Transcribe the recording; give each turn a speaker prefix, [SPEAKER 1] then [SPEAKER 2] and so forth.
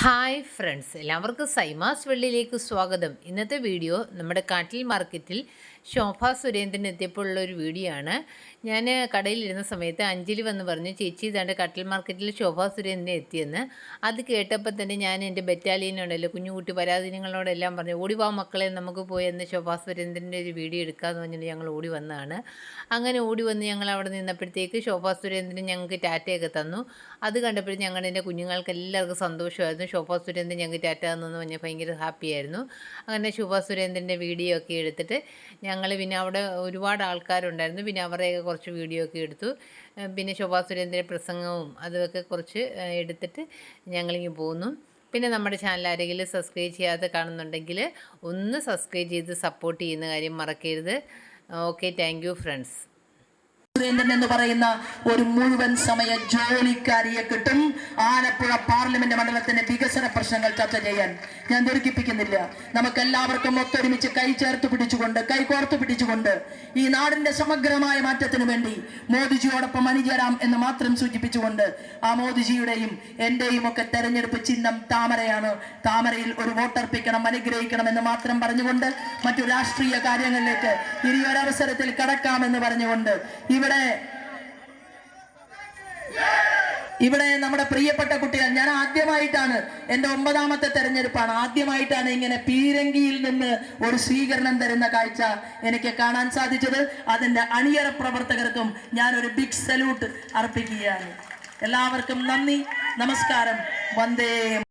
[SPEAKER 1] Hi friends എല്ലാവർക്കും സൈമാസ് വെള്ളിയിലേക്ക് സ്വാഗതം. ഇന്നത്തെ വീഡിയോ നമ്മുടെ കാട്ടിൽ മാർക്കറ്റിൽ ശോഭ സുരേന്ദ്രൻ എത്തിയപ്പോൾ ഉള്ള ഒരു വീഡിയോ ആണ്. ഞാൻ കടയിലിരുന്ന സമയത്ത് അഞ്ജലി വന്ന് പറഞ്ഞു ചേച്ചി ഇതാണ്ട് കട്ടിൽ മാർക്കറ്റിൽ ശോഭ സുരേന്ദ്രൻ എത്തിയെന്ന്. അത് കേട്ടപ്പോൾ തന്നെ ഞാൻ എന്റെ ബറ്റാലിയനുണ്ടല്ലോ കുഞ്ഞുകുട്ടി പരാധീനങ്ങളോടെല്ലാം പറഞ്ഞു ഓടി വാ മക്കളെ നമുക്ക് പോയി എന്ന് ശോഭ സുരേന്ദ്രന്റെ ഒരു വീഡിയോ എടുക്കാമെന്ന് പറഞ്ഞിട്ട് ഞങ്ങൾ ഓടി വന്നതാണ്. അങ്ങനെ ഓടി വന്ന് ഞങ്ങൾ അവിടെ നിന്നപ്പോഴത്തേക്ക് ശോഭ സുരേന്ദ്രൻ ഞങ്ങൾക്ക് ടാറ്റയൊക്കെ തന്നു. അത് കണ്ടപ്പോഴും ഞങ്ങളുടെ എന്റെ കുഞ്ഞുങ്ങൾക്ക് എല്ലാവർക്കും സന്തോഷമായിരുന്നു. ശോഭ സുരേന്ദ്രൻ ഞങ്ങൾക്ക് ടാറ്റ തന്നെന്ന് പറഞ്ഞാൽ ഭയങ്കര ഹാപ്പിയായിരുന്നു. അങ്ങനെ ശോഭാ സുരേന്ദ്രന്റെ വീഡിയോ ഒക്കെ എടുത്തിട്ട് ഞങ്ങൾ പിന്നെ അവിടെ ഒരുപാട് ആൾക്കാരുണ്ടായിരുന്നു. പിന്നെ അവരുടെയൊക്കെ കുറച്ച് വീഡിയോ ഒക്കെ എടുത്തു. പിന്നെ ശോഭാ സുരേന്ദ്രന്റെ പ്രസംഗവും അതൊക്കെ കുറച്ച് എടുത്തിട്ട് ഞങ്ങളിങ്ങ് പോന്നു. പിന്നെ നമ്മുടെ ചാനൽ ആരെങ്കിലും സബ്സ്ക്രൈബ് ചെയ്യാതെ കാണുന്നുണ്ടെങ്കിൽ ഒന്ന് സബ്സ്ക്രൈബ് ചെയ്ത് സപ്പോർട്ട് ചെയ്യുന്ന കാര്യം മറക്കരുത്. ഓക്കെ താങ്ക് ഫ്രണ്ട്സ്
[SPEAKER 2] സുരേന്ദ്രൻ എന്ന് പറയുന്ന ഒരു മുഴുവൻ സമയ ജോലിക്കാരിയെ കിട്ടും. ആലപ്പുഴ പാർലമെന്റ് മണ്ഡലത്തിന്റെ വികസന പ്രശ്നങ്ങൾ ചർച്ച ചെയ്യാൻ. ഞാൻ ദുരിക്കിപ്പിക്കുന്നില്ല നമുക്ക് എല്ലാവർക്കും ഒത്തൊരുമിച്ച് കൈ ചേർത്ത് പിടിച്ചുകൊണ്ട് കൈ കോർത്ത് പിടിച്ചുകൊണ്ട് ഈ നാടിന്റെ സമഗ്രമായ മാറ്റത്തിന് വേണ്ടി മോദിജിയോടൊപ്പം അണിചേരാം എന്ന് മാത്രം സൂചിപ്പിച്ചുകൊണ്ട് ആ മോദിജിയുടെയും എന്റെയും ഒക്കെ തെരഞ്ഞെടുപ്പ് ചിഹ്നം താമരയാണ്. താമരയിൽ ഒരു വോട്ടർപ്പിക്കണം അനുഗ്രഹിക്കണം എന്ന് മാത്രം പറഞ്ഞുകൊണ്ട് മറ്റു രാഷ്ട്രീയ കാര്യങ്ങളിലേക്ക് ഇനി ഒരവസരത്തിൽ കടക്കാമെന്ന് പറഞ്ഞുകൊണ്ട് ഇവിടെ. ഇവിടെ നമ്മുടെ പ്രിയപ്പെട്ട കുട്ടികൾ ഞാൻ ആദ്യമായിട്ടാണ് എന്റെ ഒമ്പതാമത്തെ തെരഞ്ഞെടുപ്പാണ്. ആദ്യമായിട്ടാണ് ഇങ്ങനെ പീരങ്കിയിൽ നിന്ന് ഒരു സ്വീകരണം തരുന്ന കാഴ്ച എനിക്ക് കാണാൻ സാധിച്ചത്. അതിന്റെ അണിയറ പ്രവർത്തകർക്കും ഞാൻ ഒരു ബിഗ് സല്യൂട്ട് അർപ്പിക്കുകയാണ്. എല്ലാവർക്കും നന്ദി നമസ്കാരം. വന്ദേ